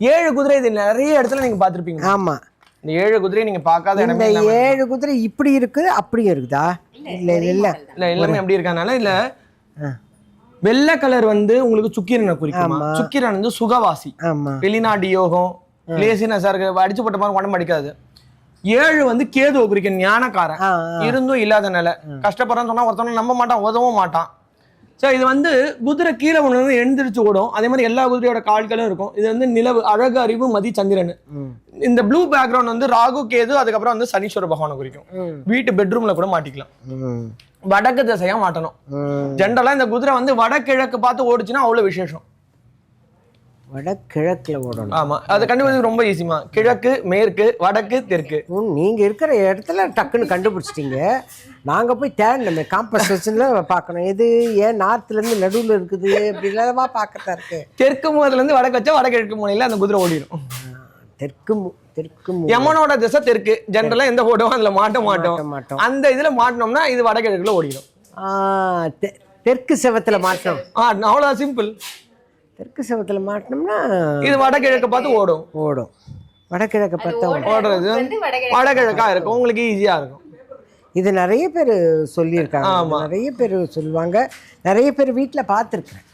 ஏழு குதிரை இது நிறைய இடத்துல நீங்க பார்த்திருப்பீங்க. ஆமா. இந்த ஏழு குதிரை நீங்க பார்க்காத இந்த ஏழு குதிரை இப்படி இருக்குது அப்படியும் இருக்குதா? இல்ல இல்ல இல்ல இல்ல. எல்லாமே எப்படி இருக்கனால இல்ல. வெள்ளை கலர் வந்து உங்களுக்கு சுக்கிரனை குறிக்குமா. சுக்கிரன் வந்து சுகவாசி. ஆமா. வெளிநாட்டு யோகம் லேசினஸா இருக்கு அடிச்சு போட்ட மாதிரி உடம்பு அடிக்காது. ஏழு வந்து கேதுவை குறிக்கும் ஞானக்காரன். இருந்தும் இல்லாத நிலை கஷ்டப்படுறேன்னு சொன்னா ஒருத்தவங்க நம்ப மாட்டான் உதவும் மாட்டான். ஸோ இது வந்து குதிரை கீழே ஒன்று எழுந்திரிச்சு ஓடும் அதே மாதிரி எல்லா குதிரையோட கால்களும் இருக்கும் இது வந்து நிலவு அழகு அறிவு மதி சந்திரன். இந்த ப்ளூ பேக்ரவுண்ட் வந்து ராகு கேது அதுக்கப்புறம் வந்து சனீஸ்வர பகவானை குறிக்கும். வீட்டு பெட்ரூம்ல கூட மாட்டிக்கலாம். வடக்கு திசையா மாட்டணும். ஜென்ரலா இந்த குதிரை வந்து வடகிழக்கு பார்த்து ஓடுச்சுன்னா அவ்வளவு விசேஷம் வடகிழக்குல ஓடணும். ஆமா அது கண்டுபிடிச்சு ரொம்ப ஈஸிமா கிழக்கு மேற்கு வடக்கு தெற்கு. ம், நீங்க இருக்கிற இடத்துல டக்குன்னு கண்டுபிடிச்சிட்டீங்க. நாங்க போய் தேடணுமே. காம்பஸ் வச்சுல பார்க்கணும். எது ஏன் நார்த்ல இருந்து நடுவுல இருக்குது? அப்படிலாம் பார்க்கறதா இருக்கு? தெற்கு இருந்து வடக்கு வச்சா வடகிழக்கு முனையில அந்த குதிரை ஓடிடும் தெற்கு மு- தெற்கு மு- யமனோட திசை தெற்கு. ஜென்ரலா எந்த போட்டோம் அதுல மாட்ட மாட்டோம் மாட்ட மாட்டோம். அந்த இதுல மாட்டினோம்னா இது வடகிழக்குல ஓடிடும் ஆ, தெ- தெற்கு செவத்துல மாட்டோம். ஆ அவ்வளவு சிம்பிள் தெற்கு செவத்துல மாட்டினோம்னா இது வடகிழக்கு பார்த்து ஓடும். ஓடும். வடகிழக்க பார்த்தா ஓடுறது வந்து வடகிழக்கு. வடகிழக்கா இருக்கும். உங்களுக்கு ஈஸியா இருக்கும். இது நிறைய பேர் சொல்லியிருக்காங்க. ஆமா. நிறைய பேர் சொல்லுவாங்க. நிறைய பேர் வீட்டில் பார்த்துருக்கேன்